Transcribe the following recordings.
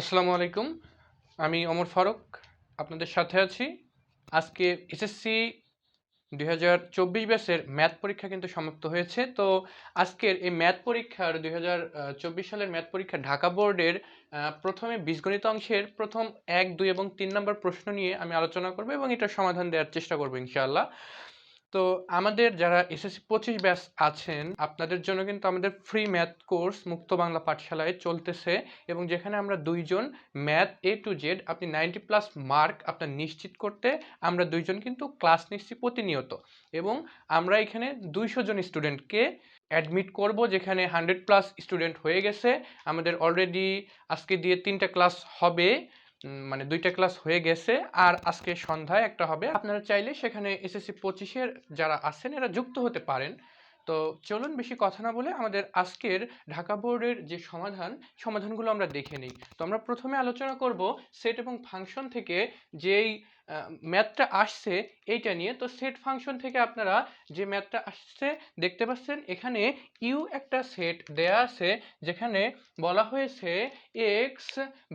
আসসালামু আলাইকুম। আমি ওমর ফারুক, আপনাদের সাথে আছি। আজকে এসএসসি দুই হাজার চব্বিশ ব্যাচের ম্যাথ পরীক্ষা কিন্তু সমাপ্ত হয়েছে। তো আজকের এই ম্যাথ পরীক্ষার দুই হাজার চব্বিশ সালের ম্যাথ পরীক্ষা ঢাকা বোর্ডের প্রথমে বীজগণিত অংশের প্রথম এক, দুই এবং তিন নম্বর প্রশ্ন নিয়ে আমি আলোচনা করব এবং এটার সমাধান দেওয়ার চেষ্টা করব ইনশাআল্লাহ। তো আমাদের যারা এসএসসি পঁচিশ ব্যাচ আছেন, আপনাদের জন্য কিন্তু আমাদের ফ্রি ম্যাথ কোর্স মুক্ত বাংলা পাঠশালায় চলতেছে এবং যেখানে আমরা দুইজন ম্যাথ এ টু জেড আপনি নাইনটি প্লাস মার্ক আপনার নিশ্চিত করতে আমরা দুইজন কিন্তু ক্লাস নিচ্ছি প্রতিনিয়ত। এবং আমরা এখানে দুইশো জন স্টুডেন্টকে অ্যাডমিট করব, যেখানে হান্ড্রেড প্লাস স্টুডেন্ট হয়ে গেছে। আমাদের অলরেডি আজকে দিয়ে তিনটা ক্লাস হবে। মানে দুইটা ক্লাস হয়ে গেছে। আর আজকে সন্ধ্যায় একটা হবে। আপনারা চাইলে সেখানে এসএসসি পঁচিশের যারা আছেন, এরা যুক্ত হতে পারেন। তো চলুন বেশি কথা না বলে আমাদের আজকের ঢাকা বোর্ডের যে সমাধান, সমাধানগুলো আমরা দেখে নিই। তো আমরা প্রথমে আলোচনা করব সেট এবং ফাংশন থেকে যেই ম্যাথটা আসছে এইটা নিয়ে। তো সেট ফাংশন থেকে আপনারা যে ম্যাথটা আসছে, দেখতে পাচ্ছেন এখানে ইউ একটা সেট দেয়া আছে, যেখানে বলা হয়েছে X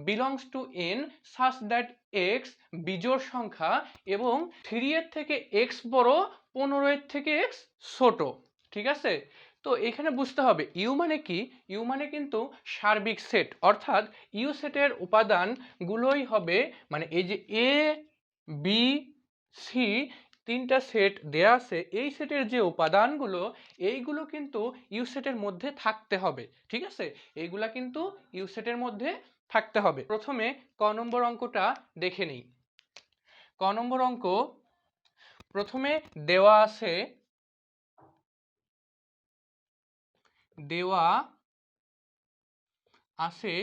belongs to N such that X বিজোড় সংখ্যা এবং থ্রি এর থেকে এক্স বড়, পনেরো এর থেকে এক্স ছোট। ঠিক আছে? তো এখানে বুঝতে হবে ইউ মানে কি? ইউ মানে কিন্তু সার্বিক সেট অর্থাৎ ইউ সেটের উপাদানগুলোই হবে মানে এই যে এ বি সি তিনটা সেট দেয়া আছে। এই সেটের যে উপাদানগুলো, এইগুলো কিন্তু ইউ সেটের মধ্যে থাকতে হবে, ঠিক আছে? এইগুলা কিন্তু ইউ সেটের মধ্যে থাকতে হবে। প্রথমে ক নম্বর অঙ্কটা দেখে নিই। ক নম্বর অঙ্ক, প্রথমে দেওয়া আছে দেওয়া আছে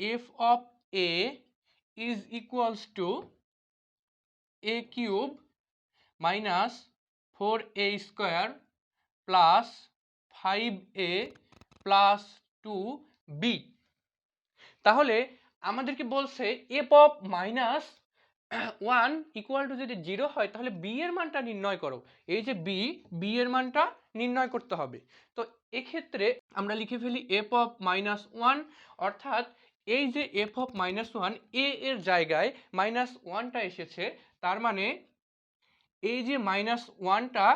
F of A is equals to A cube minus four A square plus five A plus two B তাহলে আমাদেরকে বলছে F of minus one equal to যদি জিরো হয়, তাহলে বি এর মানটা নির্ণয় করো। এই যে বি বি এর মানটা নির্ণয় করতে হবে। তো এক্ষেত্রে আমরা লিখে ফেলি এফ অফ মাইনাস ওয়ান অর্থাৎ এই যে F of minus one A এর জায়গায় মাইনাস ওয়ানটা এসেছে তার মানে এই যে মাইনাস ওয়ানটা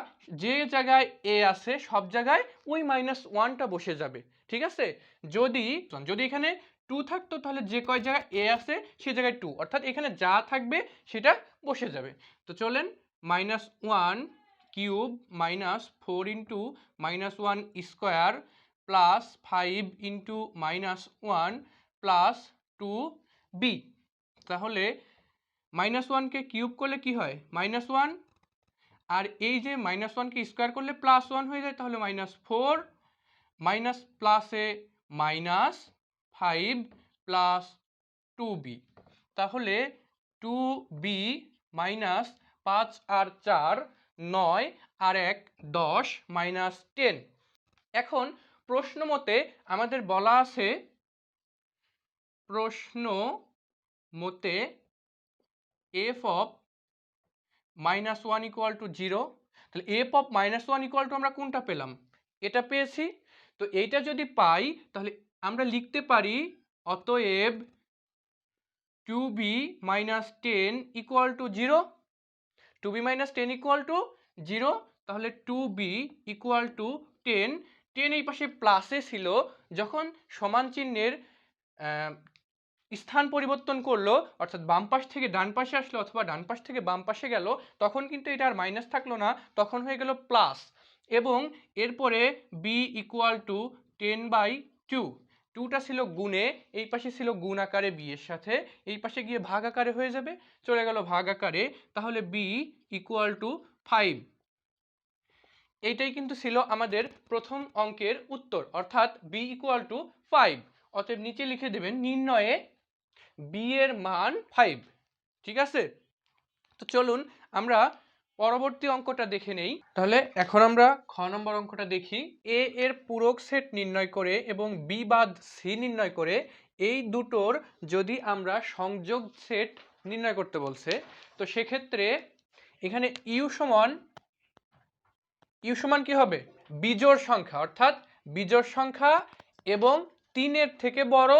যে জায়গায় এ আছে, সব জায়গায় ওই মাইনাস ওয়ানটা বসে যাবে, ঠিক আছে? যদি যদি এখানে টু থাকতো, তাহলে যে কয় জায়গায় এ আছে, সে জায়গায় টু অর্থাৎ এখানে যা থাকবে, সেটা বসে যাবে। তো চলেন minus one cube minus four into minus one square plus five into minus one plus two B তাহলে মাইনাস ওয়ানকে কিউব করলে কি হয়? মাইনাস ওয়ান আর এই যে মাইনাস ওয়ানকে স্কোয়ার করলে প্লাস ওয়ান হয়ে যায়, তাহলে মাইনাস ফোর মাইনাস প্লাসে minus five plus two B তাহলে টু বি মাইনাস পাঁচ আর চার, নয় আর এক, দশ মাইনাস টেন এখন প্রশ্ন মতে আমাদের বলা আছে, প্রশ্ন মতে F of minus one equal to zero তাহলে F of minus one equal to আমরা কোনটা পেলাম? এটা পেয়েছি। তো এইটা যদি পাই, তাহলে আমরা লিখতে পারি, অতএব two B minus ten equal to zero two B minus ten equal to zero তাহলে two B equal to ten ten এই পাশে প্লাসে ছিল, যখন সমান চিহ্নের স্থান পরিবর্তন করল, অর্থাৎ বাম পাশ থেকে ডান পাশে আসলো অথবা ডান পাশ থেকে বাম পাশে গেল, তখন কিন্তু এটা আর মাইনাস থাকল না, তখন হয়ে গেল প্লাস এবং এরপরে B equal to ten by two টুটা ছিল গুণে, এই পাশে ছিল গুণ আকারে বি এর সাথে, এই পাশে গিয়ে ভাগ আকারে হয়ে যাবে, চলে গেল ভাগ আকারে, তাহলে বি ইকুয়াল টু ফাইভ এইটাই কিন্তু ছিল আমাদের প্রথম অঙ্কের উত্তর, অর্থাৎ বি ইকুয়াল টু ফাইভ অতএব নিচে লিখে দেবেন, নির্ণয়ে বি এর মান ফাইভ ঠিক আছে? তো চলুন আমরা পরবর্তী অঙ্কটা দেখে নেই। তাহলে এখন আমরা খ নম্বর অঙ্কটা দেখি। এ এর পূরক সেট নির্ণয় করে এবং বি বাদ সি নির্ণয় করে এই দুটোর যদি আমরা সংযোগ সেট নির্ণয় করতে বলছে, তো সেক্ষেত্রে এখানে ইউ সমান ইউ সমান কি হবে? বিজোড় সংখ্যা, অর্থাৎ বিজোড় সংখ্যা এবং তিনের থেকে বড়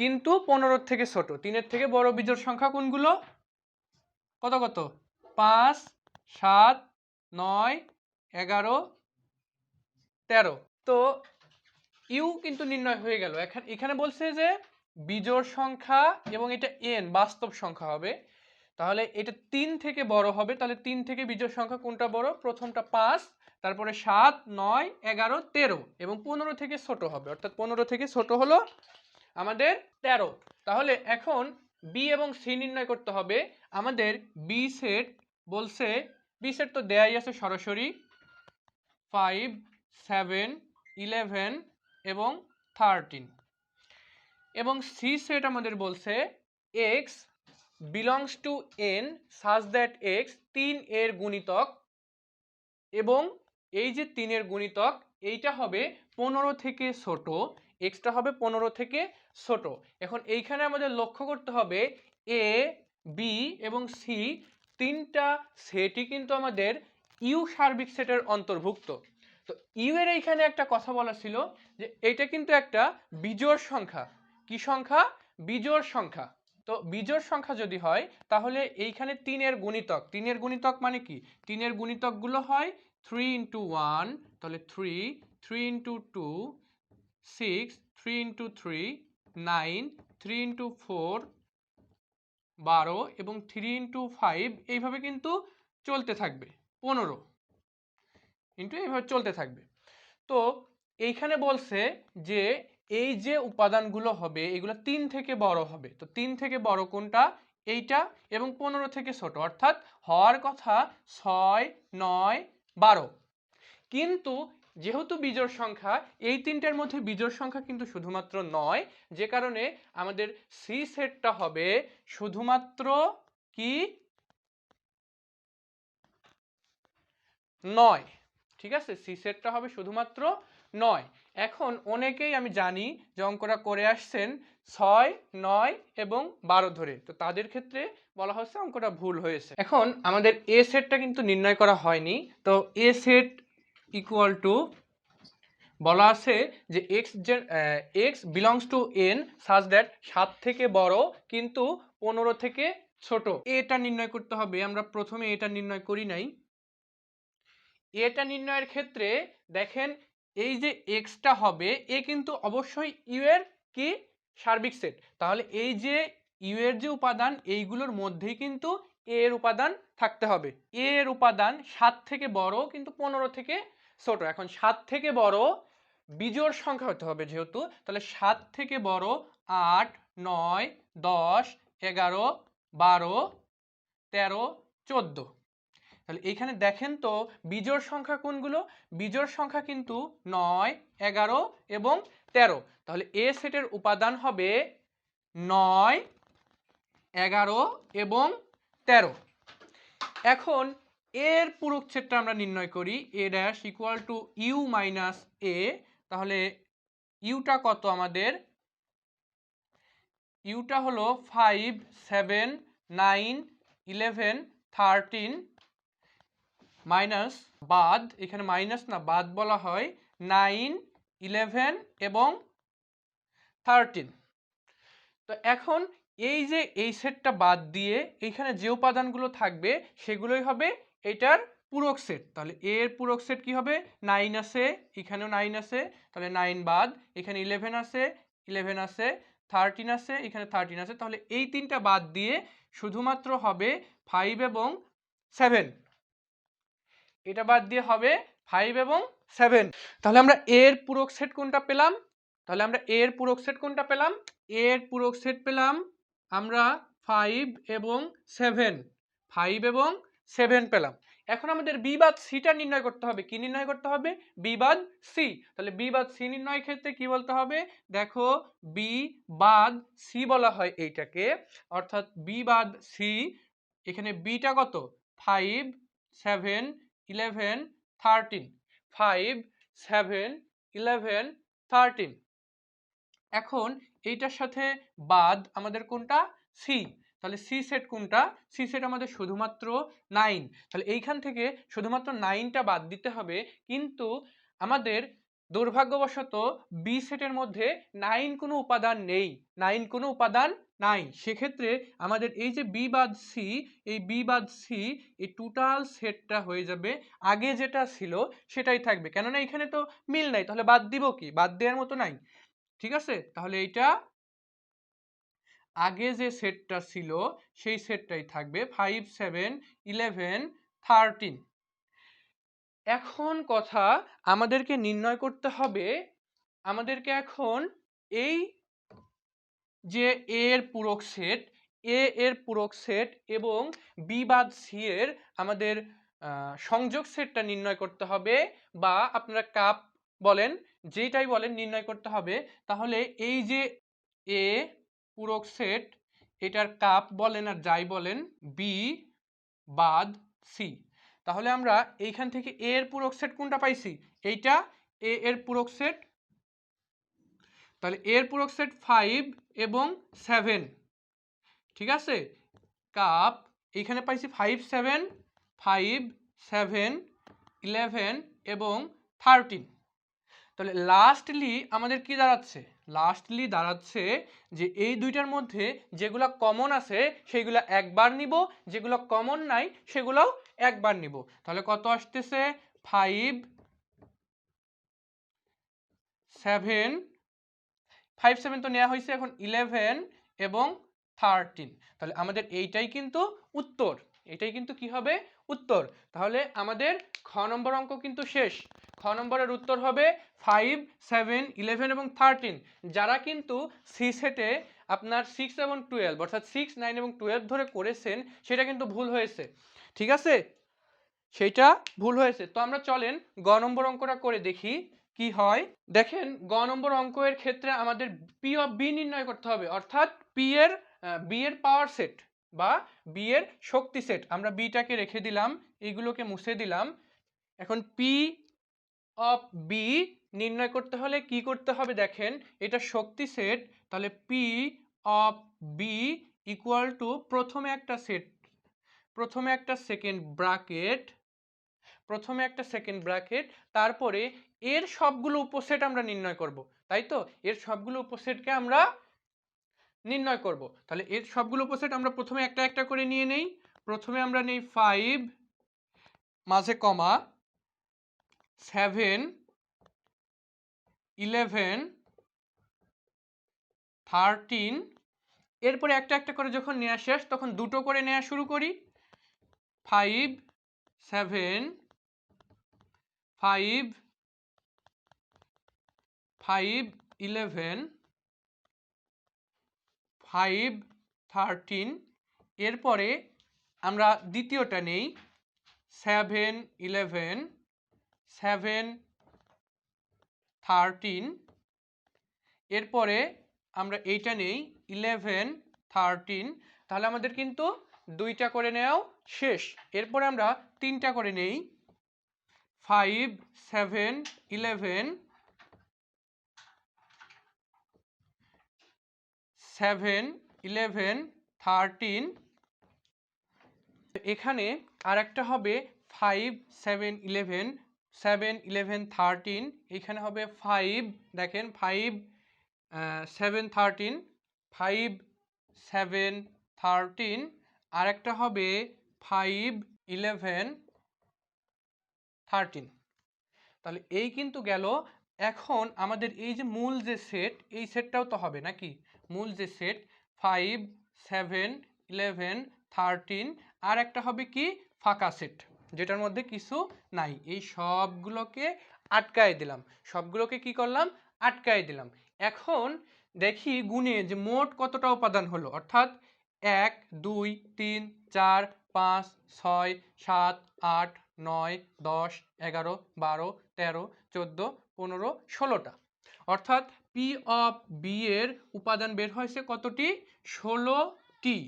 কিন্তু পনেরোর থেকে ছোট। তিনের থেকে বড় বিজোড় সংখ্যা কোনগুলো? কত কত? পাঁচ, সাত, নয়, এগারো, তেরো। তো ইউ কিন্তু নির্ণয় হয়ে গেল। এখানে এখানে বলছে যে বিজোড় সংখ্যা এবং এটা এন, বাস্তব সংখ্যা হবে। তাহলে এটা তিন থেকে বড় হবে। তাহলে তিন থেকে বিজোড় সংখ্যা কোনটা বড়? প্রথমটা পাঁচ, তারপরে সাত, নয়, এগারো, তেরো এবং পনেরো থেকে ছোট হবে। অর্থাৎ পনেরো থেকে ছোট হলো আমাদের তেরো। তাহলে এখন বি এবং সি নির্ণয় করতে হবে। আমাদের বি সেট বলছে বি সেট তো দেয়াই আছে সরাসরি। ফাইভ সেভেন ইলেভেন এবং থার্টিন এবং সি সেট আমাদের বলছে X belongs to N such that X তিন এর গুণিতক এবং এই যে তিনের গুণিতক, এইটা হবে পনেরো থেকে ছোট। এক্সটা হবে পনেরো থেকে ছোট। এখন এইখানে আমাদের লক্ষ্য করতে হবে এ বি এবং সি তিনটা সেটই কিন্তু আমাদের ইউ সার্বিক সেটের অন্তর্ভুক্ত। তো ইউ এর এইখানে একটা কথা বলা ছিল যে এটা কিন্তু একটা বিজোড় সংখ্যা। কি সংখ্যা? বিজোড় সংখ্যা। তো বিজোড় সংখ্যা যদি হয়, তাহলে এইখানে তিনের গুণিতক। তিনের গুণিতক মানে কি? তিনের গুণিতকগুলো হয় থ্রি ইন্টু ওয়ান তাহলে three three into two six three into three nine three into four বারো এবং থ্রি ইন্টু ফাইভ এইভাবে কিন্তু চলতে থাকবে, পনেরো ইন্টু এইভাবে চলতে থাকবে। তো এইখানে বলছে যে এই যে উপাদানগুলো হবে, এগুলো তিন থেকে বড় হবে। তো তিন থেকে বড় কোনটা? এইটা এবং পনেরো থেকে ছোট, অর্থাৎ হওয়ার কথা ছয়, নয়, বারো। কিন্তু যেহেতু বিজোড় সংখ্যা, এই তিনটার মধ্যে বিজোড় সংখ্যা কিন্তু শুধুমাত্র নয়, যে কারণে আমাদের সি সেটটা হবে শুধুমাত্র কি? নয়। ঠিক আছে? সি সেটটা হবে শুধুমাত্র নয়। এখন অনেকেই আমি জানি যে অঙ্কটা করে আসছেন ছয়, নয় এবং বারো ধরে। তো তাদের ক্ষেত্রে বলা হচ্ছে অঙ্কটা ভুল হয়েছে। এখন আমাদের এ সেটটা কিন্তু নির্ণয় করা হয়নি। তো এ সেট ইকুয়াল টু বলা আছে যে এক্স যে X belongs to N such that সাত থেকে বড় কিন্তু পনেরো থেকে ছোট। এটা নির্ণয় করতে হবে, আমরা প্রথমে এটা নির্ণয় করি নাই। এটা নির্ণয়ের ক্ষেত্রে দেখেন এই যে এক্সটা হবে, এ কিন্তু অবশ্যই ইউ এর কি? সার্বিক সেট। তাহলে এই যে ইউ এর যে উপাদান, এইগুলোর মধ্যেই কিন্তু এর উপাদান থাকতে হবে। এর উপাদান সাত থেকে বড় কিন্তু পনেরো থেকে ছোট, এখন সাত থেকে বড় বিজোড় সংখ্যা হতে হবে যেহেতু, তাহলে সাত থেকে বড় আট, নয়, দশ, এগারো, বারো, তেরো, চোদ্দ। তাহলে এইখানে দেখেন তো বিজোড় সংখ্যা কোনগুলো? বিজোড় সংখ্যা কিন্তু নয়, এগারো এবং তেরো। তাহলে এ সেটের উপাদান হবে নয়, এগারো এবং তেরো। এখন এর পুরুচ্ছেদটা আমরা নির্ণয় করি A dash equal to U minus A তাহলে ইউটা কত আমাদের? ইউটা হলো five seven nine eleven thirteen minus বাদ, এখানে মাইনাস না, বাদ বলা হয় নাইন ইলেভেন এবং থার্টিন তো এখন এই যে এই সেটটা বাদ দিয়ে এইখানে যে উপাদানগুলো থাকবে, সেগুলোই হবে এটার পূরক সেট তাহলে এর পূরক সেট কি হবে? নাইন আছে, এখানেও নাইন আছে, তাহলে নাইন বাদ। এখানে ইলেভেন আছে ইলেভেন আছে থার্টিন আছে, এখানে থার্টিন আছে। তাহলে এই তিনটা বাদ দিয়ে শুধুমাত্র হবে ফাইভ এবং সেভেন এটা বাদ দিয়ে হবে ফাইভ এবং সেভেন তাহলে আমরা এর পূরক সেট কোনটা পেলাম? তাহলে আমরা এর পূরক সেট কোনটা পেলাম? এর পূরক সেট পেলাম আমরা ফাইভ এবং সেভেন ফাইভ এবং সেভেন পেলাম। এখন আমাদের বিবাদ সিটা নির্ণয় করতে হবে। কি নির্ণয় করতে হবে? বিবাদ সি তাহলে বিবাদ সি নির্ণয়ের ক্ষেত্রে কি বলতে হবে? দেখো বি বাদ সি বলা হয় এইটাকে। অর্থাৎ বি বাদ সি এখানে বিটা কত? Five seven eleven thirteen five seven eleven thirteen এখন এইটার সাথে বাদ আমাদের কোনটা? সি তাহলে সি সেট কোনটা? সি সেট আমাদের শুধুমাত্র নাইন তাহলে এইখান থেকে শুধুমাত্র নাইনটা বাদ দিতে হবে, কিন্তু আমাদের দুর্ভাগ্যবশত বি সেটের মধ্যে নাইন কোনো উপাদান নেই। নাইন কোনো উপাদান নাই। সেক্ষেত্রে আমাদের এই যে বি বাদ সি এই বি বাদ সি এই টোটাল সেটটা হয়ে যাবে। আগে যেটা ছিল সেটাই থাকবে। কেননা এখানে তো মিল নাই। তাহলে বাদ দিব কি? বাদ দেওয়ার মতো নাই। ঠিক আছে? তাহলে এইটা আগে যে সেটটা ছিল, সেই সেটটাই থাকবে। ফাইভ সেভেন ইলেভেন থার্টিন এখন কথা আমাদেরকে নির্ণয় করতে হবে, আমাদেরকে এখন এই যে এর পূরক সেট এ এর পূরক সেট এবং বি বাদ সি এর আমাদের সংযোগ সেটটা নির্ণয় করতে হবে বা আপনারা কাপ বলেন যেটাই বলেন নির্ণয় করতে হবে। তাহলে এই যে এ পূরক সেট এটার কাপ বলেন আর যাই বলেন বি বাদ সি তাহলে আমরা এইখান থেকে এ এর পূরক সেট কোনটা পাইছি? এইটা এ এর পূরক সেট তাহলে এর পূরক সেট ফাইভ এবং সেভেন ঠিক আছে? কাপ, এইখানে পাইছি five seven five seven eleven এবং থার্টিন তাহলে লাস্টলি আমাদের কি দাঁড়াচ্ছে? লাস্টলি দাঁড়াচ্ছে যে এই দুইটার মধ্যে যেগুলো কমন আছে সেগুলো একবার নিব, যেগুলো কমন নাই, সেগুলোও একবার নিব। তাহলে কত আসতেছে? ফাইভ সেভেন ফাইভ সেভেন তো নেওয়া হয়েছে এখন ইলেভেন এবং থার্টিন তাহলে আমাদের এইটাই কিন্তু উত্তর। এটাই কিন্তু কি হবে? উত্তর। তাহলে আমাদের খ নম্বর অঙ্ক কিন্তু শেষ। খ নম্বরের উত্তর হবে ফাইভ সেভেন ইলেভেন এবং থার্টিন যারা কিন্তু সি সেটে আপনার সিক্স এবং টুয়েলভ অর্থাৎ সিক্স নাইন এবং টুয়েলভ ধরে করেছেন, সেটা কিন্তু ভুল হয়েছে। ঠিক আছে? সেইটা ভুল হয়েছে। তো আমরা চলেন গ নম্বর অঙ্কটা করে দেখি কি হয়। দেখেন, গ নম্বর অঙ্কের ক্ষেত্রে আমাদের পি অফ বি নির্ণয় করতে হবে। অর্থাৎ পি এর বি এর পাওয়ার সেট বা বি এর শক্তি সেট আমরা বিটাকে রেখে দিলাম এইগুলোকে মুছে দিলাম। এখন পি অফ বি নির্ণয় করতে হলে কি করতে হবে দেখেন, এটা শক্তি সেট তাহলে P of B equal to প্রথমে একটা সেট প্রথমে একটা সেকেন্ড ব্রাকেট প্রথমে একটা সেকেন্ড ব্র্যাকেট তারপরে এর সবগুলো উপসেট আমরা নির্ণয় করব, তাই তো? এর সবগুলো উপসেটকে আমরা নির্ণয় করব। তাহলে এর সবগুলো উপসেট আমরা প্রথমে একটা একটা করে নিয়ে নেই। প্রথমে আমরা নেই ফাইভ মাঝে কমা সেভেন ইলেভেন থার্টিন এরপরে একটা একটা করে যখন নেওয়া শেষ, তখন দুটো করে নেওয়া শুরু করি। Five seven five five eleven five, thirteen, এরপরে আমরা দ্বিতীয়টা নেই, সেভেন, ইলেভেন, সেভেন, থার্টিন, এরপরে আমরা এইটা নেই, ইলেভেন, থার্টিন, তাহলে আমাদের কিন্তু দুইটা করে নেওয়াও শেষ। এরপরে আমরা তিনটা করে নেই, five, seven, eleven seven, eleven, thirteen. এখানে আর একটা হবে five, seven, eleven seven, eleven, thirteen. এখানে হবে ফাইভ, দেখেন, five seven, thirteen, five, seven, thirteen. আর একটা হবে ফাইভ, ইলেভেন, থার্টিন। তাহলে এই কিন্তু গেল। এখন আমাদের এই যে মূল যে সেট এই সেটটাও তো হবে নাকি? মূল যে set five seven eleven thirteen আর একটা হবে কি? ফাঁকা সেট যেটার মধ্যে কিছু নাই। এই সবগুলোকে আটকায় দিলাম। সবগুলোকে কি করলাম? আটকায় দিলাম। এখন দেখি গুণে যে মোট কতটা উপাদান হলো। অর্থাৎ এক, দুই, তিন, চার, পাঁচ, ছয়, সাত, আট, নয়, দশ, এগারো, বারো, তেরো, চোদ্দ, পনেরো, ষোলোটা। অর্থাৎ পি অফ বি এর উপাদান বের হয়েছে কতটি? ষোলোটি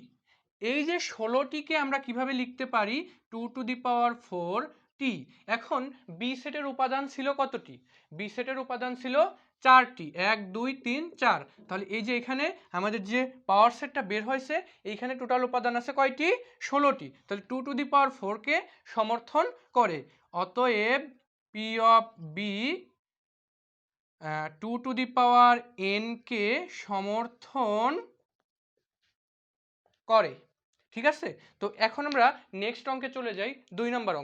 এই যে ষোলোটিকে আমরা কীভাবে লিখতে পারি? Two to the power four টি এখন বি সেটের উপাদান ছিল কতটি? বি সেটের উপাদান ছিল চারটি এক, দুই, তিন, চার। তাহলে এই যে এখানে আমাদের যে পাওয়ার সেটটা বের হয়েছে, এইখানে টোটাল উপাদান আছে কয়টি? ষোলোটি তাহলে টু টু দি পাওয়ার ফোরকে সমর্থন করে। অতএব P of B two to the power NK সমর্থন করে। ঠিক আছে? তো এখন আমরা নেক্সট অঙ্কে চলে যাই, দুই নম্বর অঙ্ক।